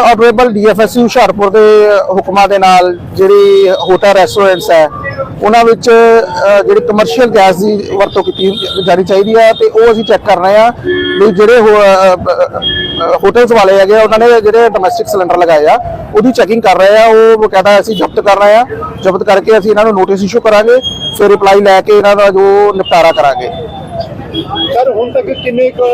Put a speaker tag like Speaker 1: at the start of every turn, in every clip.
Speaker 1: Honourable ਡੀਐਫਐਸਯੂ Hoshiarpur ਦੇ ਹੁਕਮਾਂ ਦੇ ਨਾਲ ਜਿਹੜੀ ਹੋਟਲ ਰੈਸਟੋਰੈਂਟਸ ਹੈ ਉਹਨਾਂ ਵਿੱਚ ਜਿਹੜੀ ਕਮਰਸ਼ੀਅਲ ਗੈਸ ਦੀ ਵਰਤੋਂ ਕੀਤੀ ਜਾਣੀ ਚਾਹੀਦੀ ਹੈ ਤੇ ਉਹ ਅਸੀਂ ਚੈੱਕ ਕਰ ਰਹੇ ਹਾਂ ਵੀ ਜਿਹੜੇ ਹੋਟਲਸ ਵਾਲੇ ਹੈਗੇ ਆ, ਉਹਨਾਂ ਨੇ ਜਿਹੜੇ ਡੋਮੈਸਟਿਕ ਸਿਲੰਡਰ ਲਗਾਏ ਆ ਉਹਦੀ ਚੈਕਿੰਗ ਕਰ ਰਹੇ ਆ ਉਹ ਬਕਾਇਦਾ ਅਸੀਂ ਜ਼ਬਤ ਕਰ ਰਹੇ ਆ ਜ਼ਬਤ ਕਰਕੇ ਅਸੀਂ ਇਹਨਾਂ ਨੂੰ ਨੋਟਿਸ ਇਸ਼ੂ ਕਰਾਂਗੇ ਫਿਰ ਰਿਪਲਾਈ ਲੈ ਕੇ ਇਹਨਾਂ ਦਾ ਜੋ ਨਿਪਟਾਰਾ ਕਰਾਂਗੇ।
Speaker 2: ਸਰ ਹੁਣ ਤੱਕ ਕਿੰਨੇ ਕੁ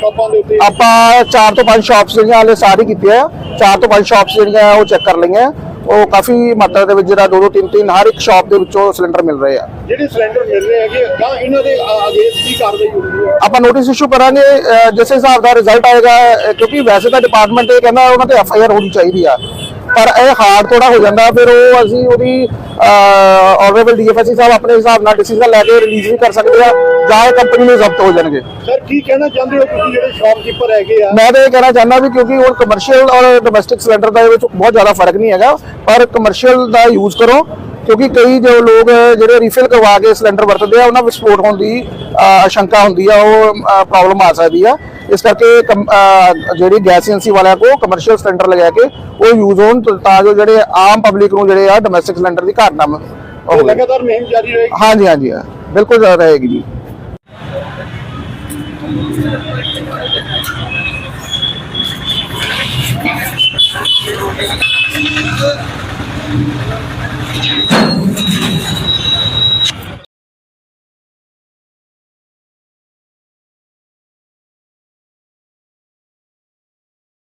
Speaker 2: ਸ਼ਾਪਾਂ ਦੇ ਉੱਤੇ?
Speaker 1: ਆਪਾਂ ਚਾਰ ਤੋਂ ਪੰਜ ਸ਼ਾਪਸ ਜਿਹੜੀਆਂ ਹਾਲੇ ਸਾਰੀ ਕੀਤੀਆਂ। ਆ ਚਾਰ ਤੋਂ ਪੰਜ ਸ਼ਾਪਸ ਜਿਹੜੀਆਂ ਉਹ ਚੈੱਕ ਕਰ ਲਈਆਂ। ਉਹ ਕਾਫੀ ਮਾਤਰਾ ਦੇ ਵਿੱਚ ਜਿਹੜਾ ਦੋ ਦੋ ਤਿੰਨ ਤਿੰਨ ਹਰ ਇੱਕ ਸ਼ਾਪ ਦੇ ਵਿੱਚੋਂ ਸਿਲੰਡਰ ਮਿਲ ਰਹੇ ਆ।
Speaker 2: ਜਿਹੜੇ ਸਿਲੰਡਰ ਮਿਲ ਰਹੇ ਹੈਗੇ ਤਾਂ ਇਹਨਾਂ ਦੇ ਅਗੇਂਸਟ ਕੀ ਕਾਰਵਾਈ ਹੋਊਗੀ
Speaker 1: ਆਪਾਂ ਨੋਟਿਸ ਇਸ਼ੂ ਕਰਾਂਗੇ ਜਿਸ ਹਿਸਾਬ ਦਾ ਰਿਜ਼ਲਟ ਆਏਗਾ ਕਿਉਂਕਿ ਵੈਸੇ ਤਾਂ ਡਿਪਾਰਟਮੈਂਟ ਇਹ ਕਹਿੰਦਾ ਉਹਨਾਂ ਤੇ ਐਫ ਆਈ ਆਰ ਹੋਣੀ ਚਾਹੀਦੀ ਆ। ਪਰ ਇਹ ਹਾਰਡ ਥੋੜਾ ਹੋ ਜਾਂਦਾ ਫਿਰ ਉਹ ਅਸੀਂ ਉਹਦੀ ਆਨਰੇਬਲ ਡੀਐਫਐਸਸੀ ਸਾਹਿਬ ਆਪਣੇ ਹਿਸਾਬ ਨਾਲ ਡਿਸੀਜਨ ਲੈ ਕੇ ਰਿਲੀਜ਼ ਵੀ ਕਰ ਸਕਦੇ ਆ ਜਾਂ ਇਹ ਕੰਪਨੀ ਨੂੰ ਜ਼ਬਤ ਹੋ ਜਾਣਗੇ।
Speaker 2: ਸਰ ਕੀ ਕਹਿਣਾ ਚਾਹੁੰਦੇ ਹੋ ਤੁਸੀਂ ਜਿਹੜੇ ਸ਼ਾਪਕੀਪਰ ਹੈਗੇ ਆ?
Speaker 1: ਮੈਂ ਤਾਂ ਇਹ ਕਹਿਣਾ ਚਾਹੁੰਦਾ ਵੀ ਕਿਉਂਕਿ ਹੁਣ ਕਮਰਸ਼ੀਅਲ ਔਰ ਡੋਮੈਸਟਿਕ ਸਿਲੰਡਰ ਦਾ ਵਿੱਚ ਬਹੁਤ ਜ਼ਿਆਦਾ ਫ਼ਰਕ ਨਹੀਂ ਹੈਗਾ ਪਰ ਕਮਰਸ਼ੀਅਲ ਦਾ ਯੂਜ਼ ਕਰੋ ਕਿਉਂਕਿ ਕਈ ਜੋ ਲੋਕ ਜਿਹੜੇ ਰੀਫਿਲ ਕਰਵਾ ਕੇ ਸਿਲੰਡਰ ਵਰਤਦੇ ਆ ਉਹਨਾਂ ਵਿੱਚ ਸਪੋਰਟ ਹੋਣ ਦੀ ਆਸ਼ੰਕਾ ਹੁੰਦੀ ਆ ਉਹ ਪ੍ਰੋਬਲਮ ਆ ਸਕਦੀ ਆ। ਇਸ ਕਰਕੇ ਜਿਹੜੀ ਗੈਸ ਏਜੰਸੀ ਵਾਲਿਆਂ ਕੋ ਕਮਰਸ਼ੀਅਲ ਸਿਲੰਡਰ ਲਗਾ ਕੇ ਉਹ ਯੂਜ਼ ਹੋਣ ਤਾਂ- ਜੋ ਜਿਹੜੇ ਆਮ ਪਬਲਿਕ ਨੂੰ ਜਿਹੜੇ ਆ ਡੋਮੈਸਟਿਕ ਸਿਲੰਡਰ ਦੀ ਘਾਟ ਨਾ ਹੋਵੇ।
Speaker 2: ਲਗਾਤਾਰ ਮੁਹਿੰਮ ਜਾਰੀ ਰਹੇਗੀ।
Speaker 1: ਹਾਂਜੀ ਹਾਂਜੀ ਬਿਲਕੁਲ ਜ਼ਿਆਦਾ ਰਹੇਗੀ ਜੀ।